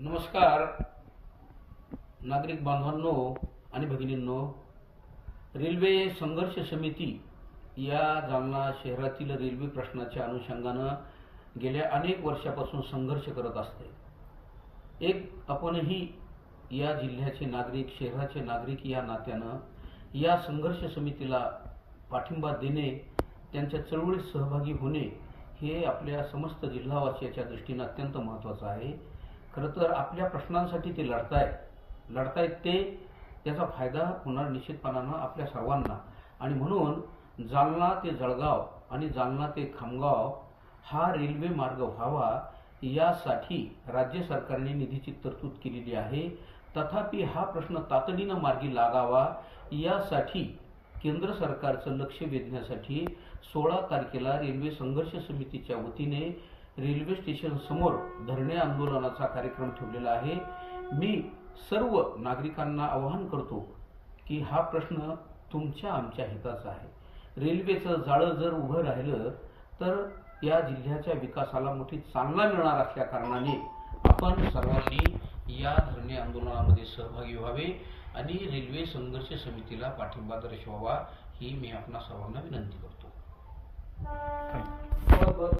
नमस्कार नागरिक बांधवांनो आणि भगिनींनो रेल्वे संघर्ष समिती या जालना शहरातील रेल्वे प्रश्नाच्या अनुषंगानं गेल्या अनेक वर्षापासून संघर्ष करत असते. एक आपणही या जिल्ह्याचे नागरिक शहराचे नागरिक या नात्यानं या संघर्ष समितीला पाठिंबा देणे त्यांच्या चळवळीत सहभागी होणे हे आपल्या समस्त जिल्हावासियाच्या दृष्टीनं अत्यंत महत्त्वाचं आहे. खरं तर आपल्या प्रश्नांसाठी ते लढतायत. लढतायत ते त्याचा फायदा होणार निश्चितपणानं आपल्या सर्वांना. आणि म्हणून जालना ते जळगाव आणि जालना ते खामगाव हा रेल्वे मार्ग व्हावा यासाठी राज्य सरकारने निधीची तरतूद केलेली आहे. तथापि हा प्रश्न तातडीनं मार्गी लागावा यासाठी केंद्र सरकारचं लक्ष वेधण्यासाठी सोळा तारखेला रेल्वे संघर्ष समितीच्या वतीने रेल्वे स्टेशन समोर धरणे आंदोलनाचा कार्यक्रम ठेवलेला आहे. मी सर्व नागरिकांना आवाहन करतो की हा प्रश्न तुमच्या आमच्या हिताचा आहे. रेल्वेचं जाळं जर उभं राहिलं तर या जिल्ह्याच्या विकासाला मोठी चालना मिळणार असल्या कारणाने आपण सर्वांनी या धरणे आंदोलनामध्ये सहभागी व्हावे आणि रेल्वे संघर्ष समितीला पाठिंबा दर्शवावा ही मी आपणा सर्वांना विनंती करतो.